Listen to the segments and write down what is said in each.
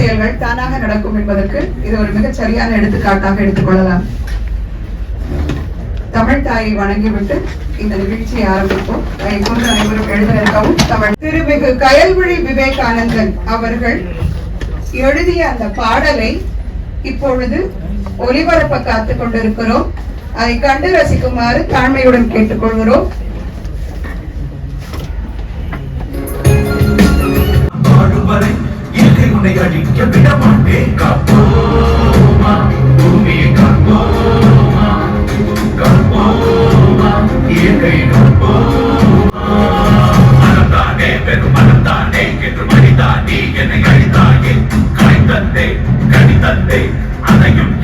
செயல்கள் தானாக நடக்கும் என்பதற்கு இது ஒரு மிகச் சரியான எடுத்துக்காட்டாக எடுத்துக்கொள்ளலாம் தமிழ் தாயை வணங்கிவிட்டு இந்த நிகழ்ச்சியை ஆரம்பிப்போம். கொண்டு அனைவரும் எழுத தமிழ். திருமிகு கயல்விழி விவேகானந்தன் அவர்கள் எழுதிய அந்த பாடலை இப்பொழுது ஒலிபரப்ப காத்துக் கொண்டிருக்கிறோம். அதை கண்டு ரசிக்குமாறு தாழ்மையுடன் கேட்டுக்கொள்கிறோம் அழிக்க விட மாட்டேன் காப்போமா பூமியை காப்போமா காப்போமா இயற்கை காப்போமா மனம்தானே வெறும் மனம்தானே என்று மனிதானே என்னை அழித்தாயே காய் தந்தே கனி தந்தே அதையும்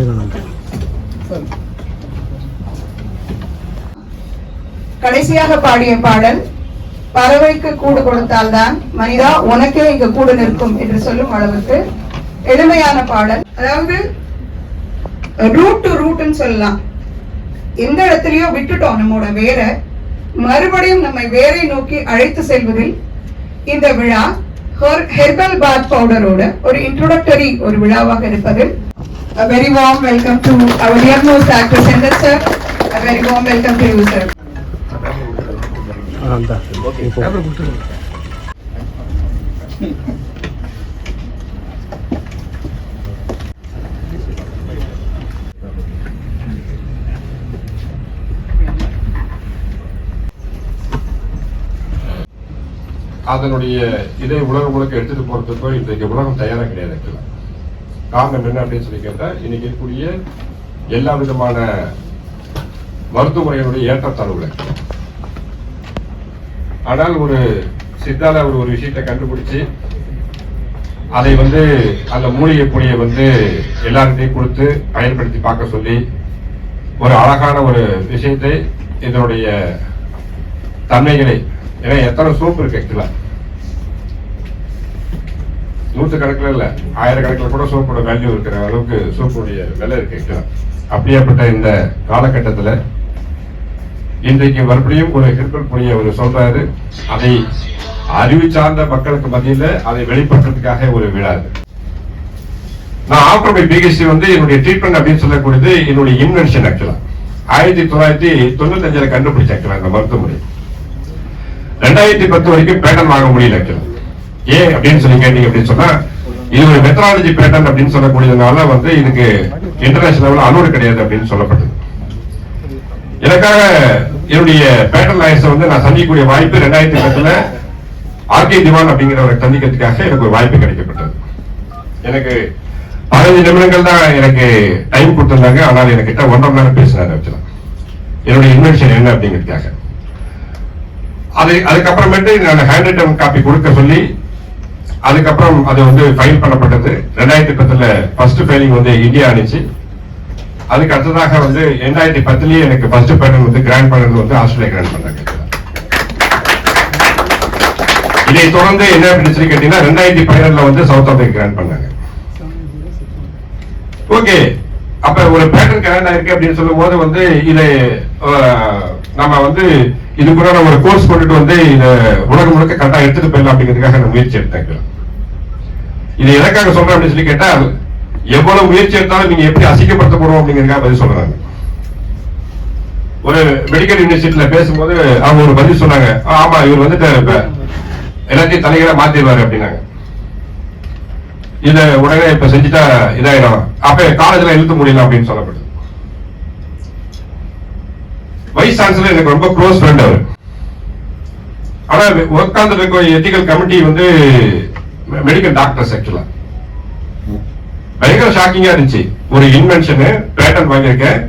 ஏனோ மறந்தாயே கடைசியாக பாடிய பாடல் பறவைக்கு கூடு கொடுத்தால்தான் மனிதா உனக்கே இங்கு கூடு நிற்கும் என்று சொல்லும் அளவுக்கு எளிமையான பாடல். அதாவது ரூட் டு ரூட்னு சொல்லலாம். எந்த இடத்துலயோ விட்டுட்டோம் நம்மோட வேற மறுபடியும் நம்மை வேரை நோக்கி அழைத்து செல்வதில் இந்த விழா ഹെർബൽ ബാത്ത് പൗഡറോട് ഒരു ഇൻട്രൊഡക്ടറി ഒരു വിഴാവാക ഇരുപ്പതിൽ very warm welcome to our dear most actor sender sir very warm welcome to you sir എന്താ? அதனுடைய இதை உலகம் முழுக்க எடுத்துட்டு போறதுக்கோ இன்றைக்கு உலகம் தயாரா கிடையாது actually. காரணம் என்ன அப்படின்னு சொல்லி கேட்டா இன்னைக்கு இருக்கக்கூடிய எல்லா விதமான மருத்துவ முறைகளுடைய ஏற்றத்தாழ்வுகள் ஆனால் ஒரு சித்தால ஒரு ஒரு விஷயத்தை கண்டுபிடிச்சு அதை வந்து அந்த மூலிகை பொடியை வந்து எல்லார்கிட்டையும் கொடுத்து பயன்படுத்தி பார்க்க சொல்லி ஒரு அழகான ஒரு விஷயத்தை இதனுடைய தன்மைகளை ஏன்னா எத்தனை சோப்பு இருக்கு ஆக்சுவலா நூற்று கணக்கில் இல்ல ஆயிரக்கணக்கில் கூட சோப்போட வேல்யூ இருக்கிற அளவுக்கு சோப்புடைய விலை இருக்கு ஆக்சுவலா அப்படியேப்பட்ட இந்த காலகட்டத்துல இன்றைக்கு மறுபடியும் ஒரு ஹெர்பல் பொடியை அவர் சொல்றாரு அதை அறிவு சார்ந்த மக்களுக்கு மத்தியில அதை வெளிப்படுத்துறதுக்காக ஒரு விழா இருக்கு நான் ஆஃப்டர் மை பிஹெச்டி வந்து என்னுடைய ட்ரீட்மெண்ட் அப்படின்னு சொல்லக்கூடியது என்னுடைய இன்வென்ஷன் ஆக்சுவலா ஆயிரத்தி தொள்ளாயிரத்தி தொண்ணூத்தஞ்சில் கண்டுபிடிச்ச ஆக்சுவலா இந்த மருத்துவமனை. ரெண்டாயிரத்தி பத்து வரைக்கும் பேட்டன் வாங்க முடியல ஏன் அப்படின்னு சொல்லி கேட்டீங்க அப்படின்னு சொன்னா இது ஒரு மெத்தடாலஜி பேட்டன் அப்படின்னு சொல்லக்கூடியதுனால வந்து இதுக்கு இன்டர்நேஷனல் லெவலில் அலோடு கிடையாது அப்படின்னு சொல்லப்பட்டது. எனக்காக என்னுடைய பேட்டன் லாயர்ஸ் வந்து நான் சந்திக்கக்கூடிய வாய்ப்பு ரெண்டாயிரத்தி பத்துல ஆர்கே திவான் அப்படிங்கிறவரை சந்திக்கிறதுக்காக எனக்கு ஒரு வாய்ப்பு கிடைக்கப்பட்டது. எனக்கு பதினஞ்சு நிமிடங்கள் தான் எனக்கு டைம் கொடுத்திருந்தாங்க ஆனால் என்கிட்ட ஒன்றரை நேரம் பேசினாரு என்னுடைய இன்வென்ஷன் என்ன அப்படிங்கிறதுக்காக. அது அதுக்கப்புறமேட்டு நான் ஹேண்ட் ரிட்டன் காப்பி கொடுக்க சொல்லி அதுக்கப்புறம் அது வந்து ஃபைல் பண்ணப்பட்டது. ரெண்டாயிரத்தி பத்துல ஃபர்ஸ்ட் ஃபைலிங் வந்து இந்தியா அனுச்சு அதுக்கு அடுத்ததாக வந்து ரெண்டாயிரத்தி பத்துலயே எனக்கு ஃபர்ஸ்ட் பேட்டன் வந்து கிராண்ட் பண்ணது வந்து ஆஸ்திரேலியா கிராண்ட் பண்ணாங்க இதை தொடர்ந்து என்ன சொல்லி கேட்டீங்கன்னா ரெண்டாயிரத்தி பதினெட்டுல வந்து சவுத் ஆப்பிரிக்கா கிராண்ட் பண்ணாங்க ஓகே அப்ப ஒரு பேட்டர்ன் கனடா இருக்கு அப்படின்னு சொல்லும் போது வந்து இதை நம்ம வந்து இது கூட ஒரு கோர்ஸ் போட்டுட்டு வந்து இத உலகம் முழுக்க கரெக்டா எடுத்துட்டு போயிடலாம் அப்படிங்கிறதுக்காக நான் முயற்சி எடுத்தேன். இது எதற்காக சொல்றேன் அப்படின்னு சொல்லி கேட்டால் எவ்வளவு முயற்சி எடுத்தாலும் நீங்க எப்படி அசிங்கப்படுத்தப்படுவோம் அப்படிங்கிறதுக்காக பதில் சொல்றாங்க. ஒரு மெடிக்கல் யூனிவர்சிட்டியில பேசும்போது அவங்க ஒரு பதில் சொன்னாங்க. "ஆ, ஆமா இவர் வந்துட்டு எல்லாத்தையும் தலைகளை மாத்திடுவாரு அப்படின்னாங்க. இத உடனே இப்ப செஞ்சுட்டா இதாயிடும் அப்ப காலேஜ்ல இழுத்து முடியல அப்படின்னு சொல்லப்படுது. வைஸ் சான்சலர் எனக்கு ரொம்ப க்ளோஸ் ஃப்ரெண்ட் அவர். ஆனா உட்கார்ந்து இருக்க எத்திக்கல் கமிட்டி வந்து மெடிக்கல் டாக்டர்ஸ் ஆக்சுவலா பயங்கர ஷாக்கிங்கா இருந்துச்சு. ஒரு இன்வென்ஷனு பேட்டன் வாங்கியிருக்கேன்.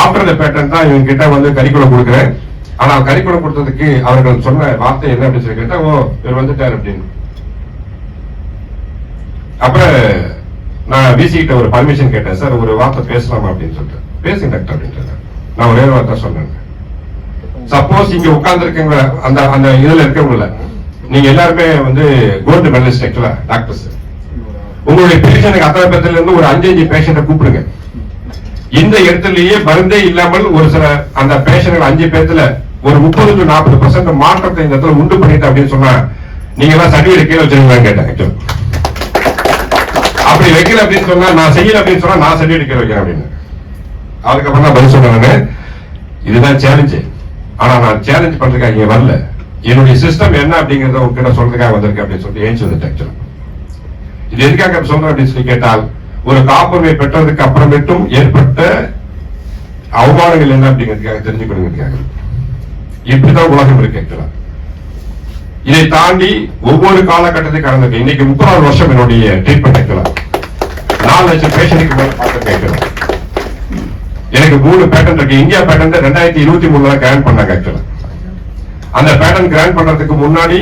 ஆஃப்டர் த பேட்டன் தான் இவங்க கிட்ட வந்து கரிக்குலம் கொடுக்குறேன். ஆனா கரிக்குலம் கொடுத்ததுக்கு அவர்கள் சொன்ன வார்த்தை என்ன அப்படின்னு சொல்லி கேட்டா ஓ இவர் வந்துட்டார் அப்படின்னு. அப்புறம் நான் விசிகிட்ட ஒரு பர்மிஷன் கேட்டேன். சார் ஒரு வார்த்தை பேசலாமா? அப்படின்னு சொல்லிட்டு. பேசுங்க டாக்டர் அப்படின்ட்டு நான் ஒரே வார்த்தை சொன்னேன். சப்போஸ் இங்க உட்கார்ந்துருக்கீங்க அந்த அந்த இதுல இருக்கவங்கள. நீங்க எல்லாருமே வந்து கோல்டு மெடலிஸ்ட் ஆக்சுவலா டாக்டர்ஸ் உங்களுடைய பேஷண்ட்டுக்கு அத்தனை பேர்த்துல இருந்து ஒரு அஞ்சு அஞ்சு பேஷண்ட்டை கூப்பிடுங்க. இந்த இடத்துலயே மருந்தே இல்லாமல் ஒரு சில அந்த பேஷண்ட்கள் அஞ்சு பேர்த்துல ஒரு முப்பது டு நாற்பது பர்சன்ட் மாற்றத்தை இந்த இடத்துல உண்டு பண்ணிட்டு அப்படின்னு சொன்னா நீங்க எல்லாம் சர்டிபிகேட் கீழே வச்சிருக்கீங்களான்னு கேட்டேன் actually. அப்படி வைக்கல அப்படின்னு சொன்னா நான் செய்யல அப்படின்னு சொன்னா நான் சர்டிபிகேட் வைக்கிறேன் அப்படின்னு. அதுக்கப்புறம் தான் பதில் சொன்னேன் இதுதான் சேலஞ்சு ஆனா நான் சேலஞ்ச் பண்றதுக்காக இங்க வரல. என்னுடைய சிஸ்டம் என்ன அப்படிங்கறத உங்ககிட்ட சொல்றதுக்காக வந்திருக்கேன் அப்படின்னு சொல்லிட்டு ஏன் சொல்லிட்டு இது எதுக்காக சொல்றேன் அப்படின்னு சொல்லி கேட்டால் ஒரு காப்புரிமை பெற்றதுக்கு அப்புறமேட்டும் ஏற்பட்ட அவமானங்கள் என்ன அப்படிங்கிறதுக்காக தெரிஞ்சுக்கணுங்கிறதுக்காக. இப்படிதான் உலகம் இருக்கு ஆக்சுவலா இதை தாண்டி ஒவ்வொரு காலகட்டத்தை கடந்திருக்கு இன்னைக்கு முப்பதாவது வருஷம் என்னுடைய ட்ரீட்மெண்ட் ஆக்சுவலா நாலு லட்சம் பேஷண்ட்டுக்கு மேல பார்த்து கேட்கிறோம் எனக்கு மூணு பேட்டன் இருக்கு. இந்தியா பேட்டன் ரெண்டாயிரத்தி இருபத்தி மூணுல கிராண்ட் பண்ணாங்க ஆக்சுவலா அந்த பேட்டன் கிராண்ட் பண்றதுக்கு முன்னாடி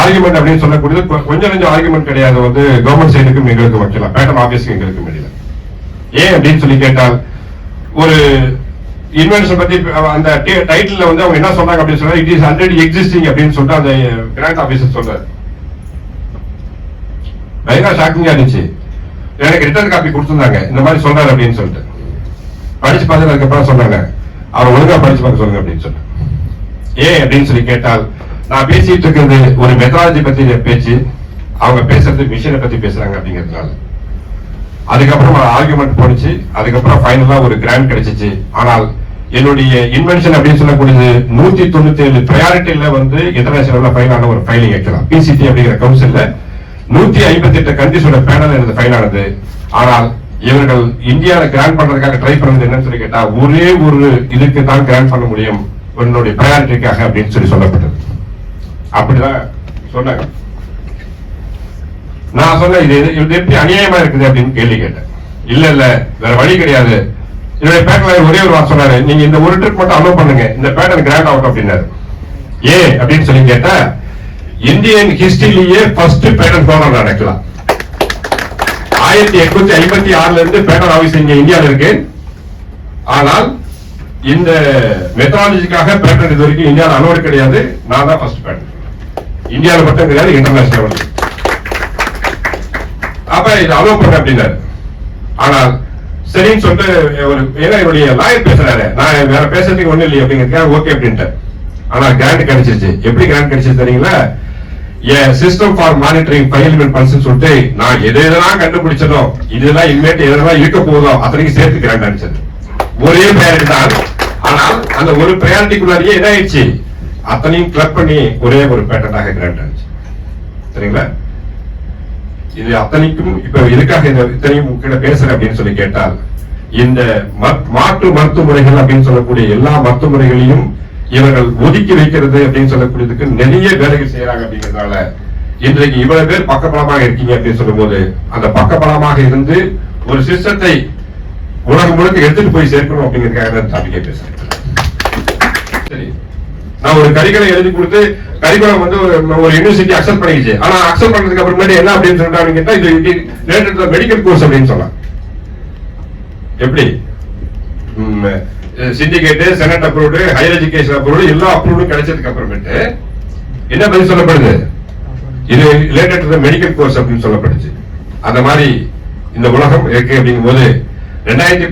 ஆர்குமெண்ட் அப்படின்னு சொல்லக்கூடியது கொஞ்சம் கொஞ்சம் ஆர்குமெண்ட் கிடையாது. வந்து கவர்மெண்ட் சைடுக்கும் எங்களுக்கும் ஆக்சுவலா பேட்டன் ஆபீஸ்க்கு எங்களுக்கும் இடையில ஏன் அப்படின்னு சொல்லி கேட்டால் ஒரு இன்வென்ஷன் பத்தி அந்த டைட்டில் வந்து அவங்க என்ன சொன்னாங்க அப்படின்னு சொன்னா இட் இஸ் ஆல்ரெடி எக்ஸிஸ்டிங் அப்படின்னு சொல்லிட்டு அந்த கிராண்ட் ஆபீசர் சொல்றாரு பயங்கர ஷாக்கிங்கா இருந்துச்சு. எனக்கு ரிட்டர்ன் காப்பி கொடுத்துருந்தாங்க. இந்த மாதிரி சொல்றாரு அப்படின்னு சொல்லிட்டு. படிச்சு பார்த்து அதுக்கப்புறம் சொன்னாங்க. அவர் ஒழுங்கா படிச்சு பார்க்க சொல்லுங்க அப்படின்னு சொன்னேன் ஏன் அப்படின்னு சொல்லி கேட்டால் நான் பேசிட்டு இருக்கிறது ஒரு மெத்தாலஜி பத்தி பேச்சு. அவங்க பேசுறது மிஷினை பத்தி பேசுறாங்க அப்படிங்கிறதுனால. அதுக்கப்புறம் ஆர்குமெண்ட் போனிச்சு அதுக்கப்புறம் ஃபைனலா ஒரு கிராண்ட் கிடைச்சிச்சு. ஆனால் என்னுடைய இன்வென்ஷன் அப்படின்னு சொல்லக்கூடியது நூத்தி தொண்ணூத்தி ஏழு ப்ரையாரிட்டியில வந்து இன்டர்நேஷனல் ஃபைல் ஆன ஒரு ஃபைலிங் வைக்கலாம். பிசிடி அப்படிங்கிற கவுன்சில்ல நூத்தி ஐம்பத்தி எட்டு கண்ட்ரிஸோட பேனல் எனது ஃபைல் ஆனது. ஆனால் இவர்கள் இந்தியாவில் கிராண்ட் பண்றதுக்காக ட்ரை பண்ணது என்னன்னு சொல்லி கேட்டா ஒரே ஒரு இதுக்கு தான் கிராண்ட் பண்ண முடியும். உன்னுடைய ப்ரையாரிட்டிக்காக அப்படின்னு சொல்லி சொல்லப்பட்டது. அப்படிதான் சொன்னாங்க. நான் சொன்னேன் இது இது- எப்படி அநியாயமா இருக்குது அப்படின்னு கேள்வி கேட்டேன். இல்ல இல்ல வேற வழி கிடையாது. என்னுடைய பேட்டர்ல ஒரே ஒரு வார்த்தை சொன்னாரு. நீங்க இந்த ஒரு ட்ரிப் மட்டும் அலோவ் பண்ணுங்க. இந்த பேட்டர்ன் கிராண்ட் அவுட் அப்படின்னாரு. ஏன்? அப்படின்னு சொல்லி கேட்டா இந்தியன் ஹிஸ்டரியிலேயே ஃபர்ஸ்ட் பேனல் ஃபோனர் நடக்கலாம். ஆயிரத்தி எட்நூத்தி ஐம்பத்தி ஆறுல இருந்து பேனல் ஆஃபீஸ் இங்க இந்தியாவில் இருக்கு. ஆனால் இந்த மெத்தடாலஜிக்காக பேட்டன் இது வரைக்கும் இந்தியாவில் அலோடு கிடையாது. நான் தான் ஃபர்ஸ்ட் பேட்டன் இந்தியாவில் மட்டும் கிடையாது இன்டர்நேஷனல் அப்ப இது அலோ பண்ண அப்படின்னாரு. ஆனால் சரின்னு சொல்லிட்டு ஒரு ஏன்னா என்னுடைய லாயர் பேசுறாரு. நான் வேற பேசுறதுக்கு ஒண்ணு இல்லையே அப்படிங்கிறதுக்காக ஓகே அப்படின்ட்டு ஆனா கிராண்ட் கிடைச்சிருச்சு. எப்படி கிராண்ட் கிடைச்சிருச்சு தெரியுங்களா? System for monitoring file pulse சொல்லிட்டு நான் எது எதெல்லாம் கண்டுபிடிச்சதோ இதெல்லாம் இனிமேட்டு எதெல்லாம் இருக்க போதோ அத்தனைக்கு சேர்த்து கிராண்ட் ஒரே ப்ரையாரிட்டி தான். ஆனால் அந்த ஒரு ப்ரையாரிட்டிக்குள்ளாரியே என்ன அத்தனையும் கிளப் பண்ணி ஒரே ஒரு பேட்டர்னாக கிராண்ட் ஆச்சு சரிங்களா? இது அத்தனைக்கும் இப்ப எதுக்காக இந்த இத்தனையும் உங்ககிட்ட பேசுறேன் அப்படின்னு சொல்லி கேட்டால் இந்த மத்- மாற்று மருத்துவ முறைகள் அப்படின்னு சொல்லக்கூடிய எல்லா மருத்துவ முறைகளையும் இவர்கள் ஒதுக்கி வைக்கிறது அப்படின்னு சொல்லக்கூடியதுக்கு நிறைய வேலைகள் செய்யறாங்க அப்படிங்கறதுனால இன்றைக்கு இவ்வளவு பேர் பக்கபலமாக இருக்கீங்க அப்படின்னு சொல்லும்போது அந்த பக்கபலமாக இருந்து ஒரு சிஸ்டத்தை உலகம் முழுக்க எடுத்துட்டு போய் சேர்க்கணும் அப்படிங்கிறதுக்காக தான் டாபிக்கே பேசுறேன். சரி. நான் ஒரு கரிகளை எழுதி கொடுத்து கரிக்குலம் வந்து ஒரு ஒரு யூனிவர்சிட்டி அக்செப்ட் பண்ணிடுச்சு ஆனா அக்செப்ட் பண்ணதுக்கு அப்புறமேட்டு என்ன அப்படின்னு சொல்லிட்டாங்க கேட்டா இது ரிலேட்டட் மெடிக்கல் கோர்ஸ் அப்படின்னு சொல்லலாம். எப்படி? Syndicate senate approved higher education approved எல்லா அப்ரூவ்டும் கிடைச்சதுக்கு அப்புறமேட்டு என்ன பதில் சொல்லப்படுது? இது ரிலேட்டட் டு மெடிக்கல் கோர்ஸ் அப்படின்னு சொல்லப்படுச்சு. அந்த மாதிரி இந்த உலகம் இருக்கு அப்படிங்கும் போது ரெண்டாயிரத்தி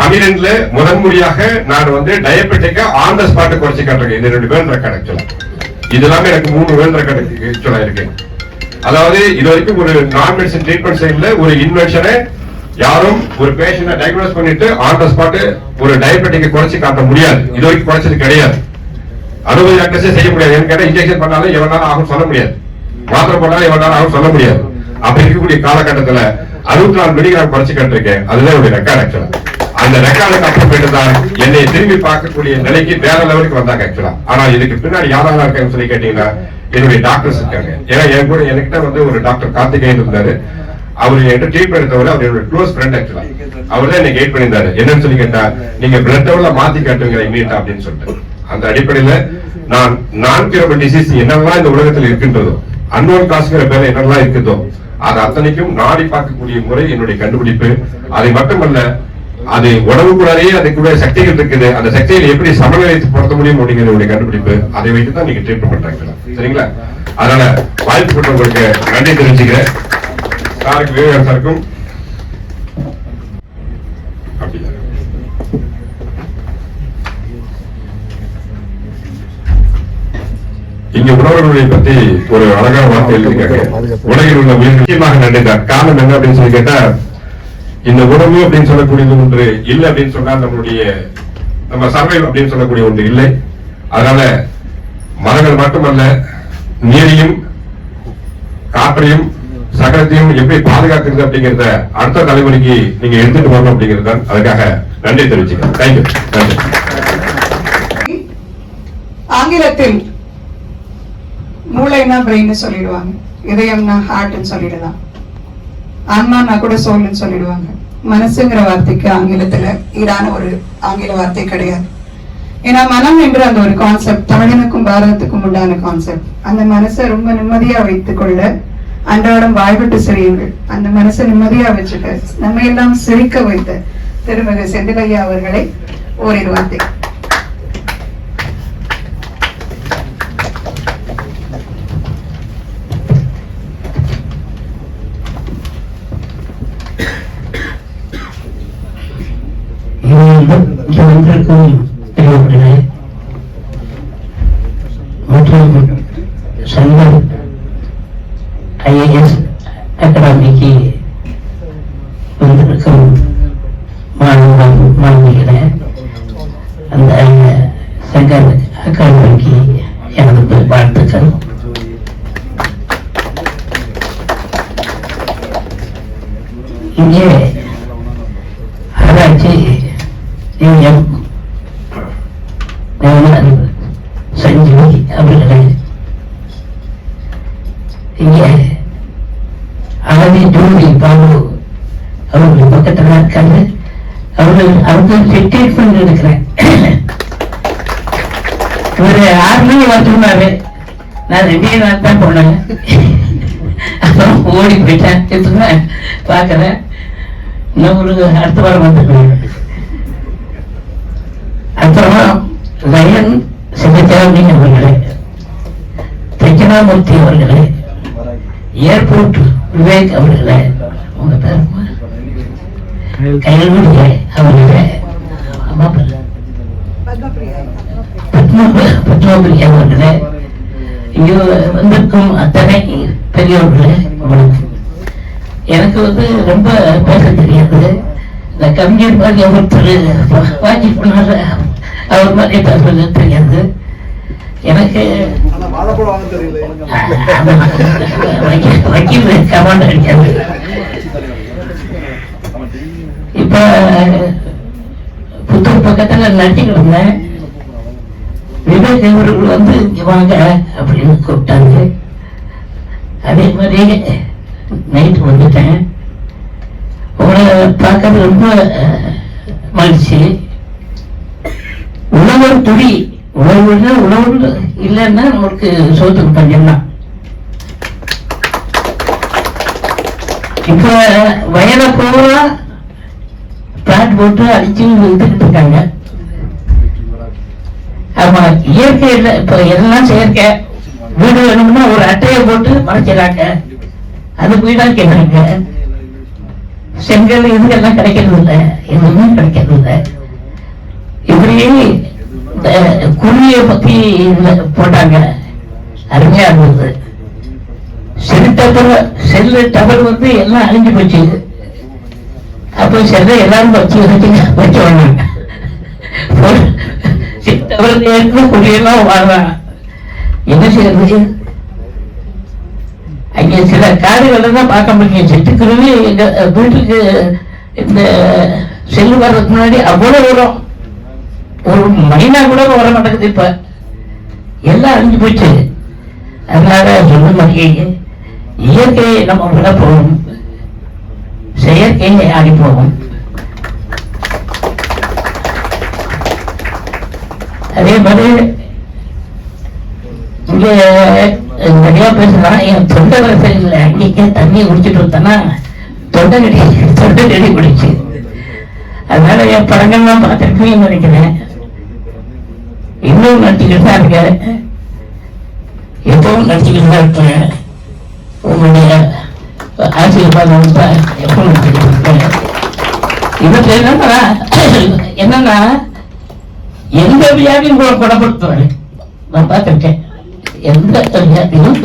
பன்னிரெண்டுல முதன்முறையாக நான் வந்து டயபெட்டிக்கா ஆன் த ஸ்பாட் குறைச்சு காட்டுறேன் இது ரெண்டு வேர்ல்ட் ரெக்கார்ட் ஆக்சுவலா இது எல்லாமே எனக்கு மூணு வேர்ல்ட் ரெக்கார்ட் ஆக்சுவலா இருக்கு. அதாவது இது வரைக்கும் ஒரு நான் மெடிசன் ட்ரீட்மெண்ட் சைடுல ஒரு இன்வென்ஷனை யாரும் ஒரு பேஷண்ட டயக்னோஸ் பண்ணிட்டு ஆன் த ஸ்பாட் ஒரு டயபெட்டிக்கை குறைச்சு காட்ட முடியாது. இது வரைக்கும் குறைச்சது கிடையாது. அறுபது டாக்டர்ஸே செய்ய முடியாது. ஏன்னு கேட்டா இன்ஜெக்ஷன் பண்ணாலும் எவனாலும் ஆகும் சொல்ல முடியாது. மாத்திரை போட்டாலும் எவனாலும் ஆகும் சொல்ல முடியாது. அப்படி இருக்கக்கூடிய காலகட்டத்துல அறுபத்தி நாலு மில்லிகிராம் குறைச்சு கட்டிருக்கேன். அதுதான் என்னுடைய ரெக்கார்ட் ஆக்சுவலா அந்த ரெக்கார்டுக்கு அப்புறமேட்டு தான் என்னை திரும்பி பார்க்கக்கூடிய நிலைக்கு வேற லெவலுக்கு வந்தாங்க ஆக்சுவலா ஆனா இதுக்கு பின்னாடி யாரெல்லாம் இருக்காங்கன்னு சொல்லி கேட்டீங்கன்னா என்னுடைய டாக்டர்ஸ் இருக்காங்க. ஏன்னா என் கூட என்கிட்ட வந்து ஒரு டாக்டர் கார்த்திகேயன் இருந்தாரு. அவர் என்கிட்ட பண்ண தவிர அவர் என்னோட க்ளோஸ் ஃப்ரெண்ட் ஆக்சுவலா அவர் தான் என்னை கைட் பண்ணியிருந்தாரு. என்னன்னு சொல்லி கேட்டா நீங்க பிளட் லெவல்ல மாத்தி காட்டுங்கிற இமீடியட் அப்படின்னு சொல்லிட்டு. அந்த அடிப்படையில நான் நான் கிரபல் டிசீஸ் என்னெல்லாம் இந்த உலகத்தில் இருக்கின்றதோ அன்னோன் காசுங்கிற பேர்ல என்னெல்லாம் இருக்குதோ அது அத்தனைக்கும் நாடி பார்க்கக்கூடிய முறை என்னுடைய கண்டுபிடிப்பு. அதை மட்டுமல்ல அது உடம்புக்குள்ளாலேயே அதுக்குள்ள சக்திகள் இருக்குது. அந்த சக்திகளை எப்படி சமநிலைப்படுத்த முடியும் அப்படிங்கிற கண்டுபிடிப்பு. அதை வைத்து தான் நீங்க ட்ரீட்மெண்ட் பண்றாங்க. சரிங்களா? அதனால வாய்ப்பு கொடுத்தவங்களுக்கு நன்றி தெரிஞ்சுக்கிறேன் சாருக்கு விவேகன் சாருக்கும் இங்க உணவர்களை பத்தி ஒரு அழகான வார்த்தை எழுதியிருக்காங்க. உலகில் உள்ள உயிர் நிச்சயமாக நன்றிதான் காரணம் என்ன அப்படின்னு சொல்லி கேட்டா இந்த உணவு அப்படின்னு சொல்லக்கூடியது ஒன்று இல்லை அப்படின்னு சொன்னா நம்மளுடைய நம்ம சர்வை அப்படின்னு சொல்லக்கூடிய ஒன்று இல்லை. அதனால மரங்கள் மட்டுமல்ல நீரையும் காற்றையும் சகலத்தையும் எப்படி பாதுகாக்கிறது அப்படிங்கறத அடுத்த தலைமுறைக்கு நீங்க எடுத்துட்டு வரணும் அப்படிங்கிறது தான் அதுக்காக நன்றி தெரிவிச்சுக்கிறேன். தேங்க்யூ நன்றி ஆங்கிலத்தில் மூளைனா பிரெயின் சொல்லிடுவாங்க. இதயம்னா ஹார்ட்னு சொல்லிடலாம். ஆன்மானா கூட சோல்னு சொல்லிடுவாங்க. மனசுங்கிற வார்த்தைக்கு ஆங்கிலத்துல ஈடான ஒரு ஆங்கில வார்த்தை கிடையாது. ஏன்னா மனம் என்று அந்த ஒரு கான்செப்ட் தமிழனுக்கும் பாரதத்துக்கும் உண்டான கான்செப்ட் அந்த மனசை ரொம்ப நிம்மதியா வைத்துக் கொள்ள அன்றாடம் வாழ்விட்டு சிரியுங்கள். அந்த மனசை நிம்மதியா வச்சுக்க நம்ம எல்லாம் சிரிக்க வைத்த திருமிகு செந்திலையா அவர்களை ஓரிரு வார்த்தை. வந்திருக்கும் பெரியவர்களே மற்றும் சங்கர் ஐஏஎஸ் அகாடமிக்கு வந்திருக்கும் மாணவர்கள் மாணவிகளை அந்த சங்கர் அகாடமி அழகி ஜோதி பாபு அவர்கள் பக்கத்தில் இருக்காங்க. அவர்கள் அவர்கள் ரிட்டையர் பண்ணி இருக்கிறேன் இவர் ஆறு மணி வந்துருந்தாரு. நான் ரெண்டே நாள் தான் போனேன். அப்புறம் ஓடி போயிட்டேன். எடுத்துக்கிறேன் பார்க்கறேன். இன்னும் ஒரு அடுத்த வாரம் வந்துருக்கேன் அப்புறம் லயன் சிவச்சாமி அவர்களே. தட்சிணாமூர்த்தி அவர்களே. ஏர்போர்ட் விவேக் அவர்களை உங்க பேர் கையல்முடிய அவர்களே அம்மா பேர் பத்மபிரியா அவர்களே இங்கே வந்திருக்கும் அத்தனை பெரியவர்களே உங்களுக்கு எனக்கு வந்து ரொம்ப பேச தெரியாது. இந்த கவிஞர் மாதிரி ஒருத்தர் வாங்கி பண்ணாரு அவர் மாதிரி பேசுறது தெரியாது. எனக்கு வாழைப்பழம் வாங்க தெரியல இப்ப புத்தூர் பக்கத்துல நட்டிட்டு இருந்தேன் விவேக் அவர்கள் வந்து இங்க வாங்க அப்படின்னு கூப்பிட்டாங்க அதே மாதிரி நைட் வந்துட்டேன் உங்களை பார்க்கறது ரொம்ப மகிழ்ச்சி உழவர் துடி உழவுன்னா உழவுன்னு இல்லைன்னா நம்மளுக்கு சோத்துக்கு பஞ்சம் இப்ப வயலை பூரா பிளாட் போட்டு அடிச்சு வித்துக்கிட்டு இருக்காங்க. ஆமா இயற்கையில இப்ப எல்லாம் செயற்கை. வீடு வேணும்னா ஒரு அட்டையை போட்டு மறைக்கிறாங்க அது வீடா கேட்கறாங்க. செங்கல் இதுக்கெல்லாம் கிடைக்கிறது இல்லை எதுவுமே கிடைக்கிறது இல்லை இப்படி குருவிய பத்தி இதுல போட்டாங்க. அருமையா இருந்தது. செல் டவர் செல்லு டவர் வந்து எல்லாம் அழிஞ்சு போச்சு. அப்போ செல்ல எல்லாரும் வச்சு வச்சு வச்சு வந்தாங்க டவர் குடியெல்லாம் வாழலாம் என்ன செய்யறது? அங்க சில காடுகளை தான் பார்க்க முடியும். செட்டுக்குருவி எங்க வீட்டுக்கு இந்த செல்லு வர்றதுக்கு முன்னாடி அவ்வளவு வரும் ஒரு மைனா கூட வர மாட்டேங்குது இப்ப. எல்லாம் அழிஞ்சு போச்சு அதனால சொன்ன மாதிரி இயற்கையை நம்ம விட போகும். செயற்கையை ஆடி போகும். அதே மாதிரி இங்க நிறைய பேசலாம் என் தொண்டை வரிசை இல்லை அன்னைக்கே தண்ணி குடிச்சிட்டு வந்தேன்னா தொண்டை நெடி தொண்டை நெடி குடிச்சு. அதனால என் படங்கள்லாம் பார்த்துருக்கீங்கன்னு நினைக்கிறேன். இன்னும் நடிச்சுக்கிட்டு தான் இருக்காரு எப்பவும் நடிச்சுக்கிட்டு தான் இருப்பேன். உங்களுடைய ஆசீர்வாதம் வந்து எப்பவும் நடிச்சுக்கிட்டு இருப்பேன். இவற்றை என்னன்னா என்னன்னா எந்த வியாதியும் கூட குணப்படுத்துவாரு. நான் பார்த்துருக்கேன். எந்த வியாதியும்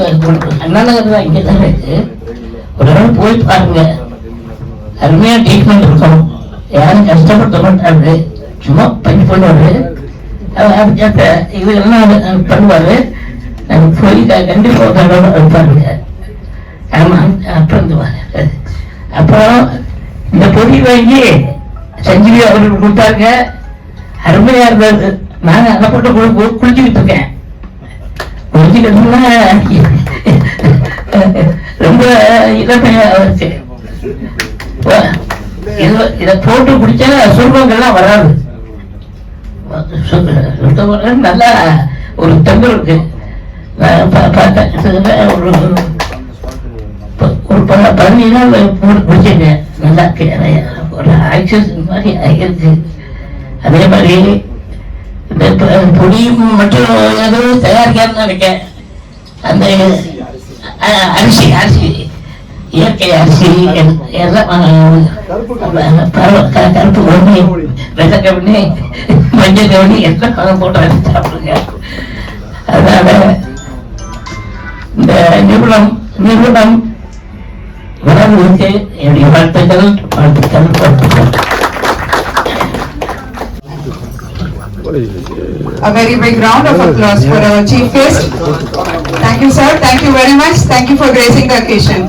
அண்ணா நகர் தான் இங்கே தான் இருக்கு. ஒரு நாள் போய் பாருங்க. அருமையாக ட்ரீட்மெண்ட் இருக்கும் யாரும் கஷ்டப்படுத்த மாட்டாரு. சும்மா பண்ணி பண்ணுவாரு அதுக்கேற்ற இதெல்லாம் பண்ணுவாரு? நாங்கள் போய் க- கண்டிப்பா ஒரு தடவை இருப்பாருங்க ஆமா அப்புறம் இந்த அப்புறம் இந்த பொடி வாங்கி சஞ்சீவி அவருக்கு கொடுத்தாங்க. அருமையா இருந்தது. நாங்க அதை போட்டு கு- கு- குளிச்சுக்கிட்டு இருக்கேன். குளிச்சுக்கிட்டோம்னா ரொம்ப இளமையா இருந்துச்சு. இத- இத போட்டு குடிச்சா சுருக்கங்கள்லாம் வராது. சுத்தம் வராது. நல்லா ஒரு தெம்பு இருக்கு. பார்த்தேன். ஒரு ப- ஒரு ப- நல்லா இருக்கு. ஒரு ஆக்சிஜன் மாதிரி ஆகிருக்கு அதே மாதிரி இந்த பொடி மட்டும் எதுவும் தயாரிக்காதுன்னு இருக்கேன் அந்த அரிசி அரிசி. இயற்கை அரிசி எல்- எல்லாம் அஹ், பரவ- க- கருப்பு கவுனி வெள்ளை கவுனி மஞ்சள் கவுனி எல்லாம் பழம் போட்டு அரிசி சாப்பிடுங்க அதனால இந்த நிறுவனம் நிறுவனம் வளர்வதற்கு என்னுடைய வாழ்த்துக்கள் வாழ்த்துக்கள் வாழ்த்துக்கள் A very big round of applause for our chief guest. Thank you, sir. Thank you very much. Thank you for gracing the occasion.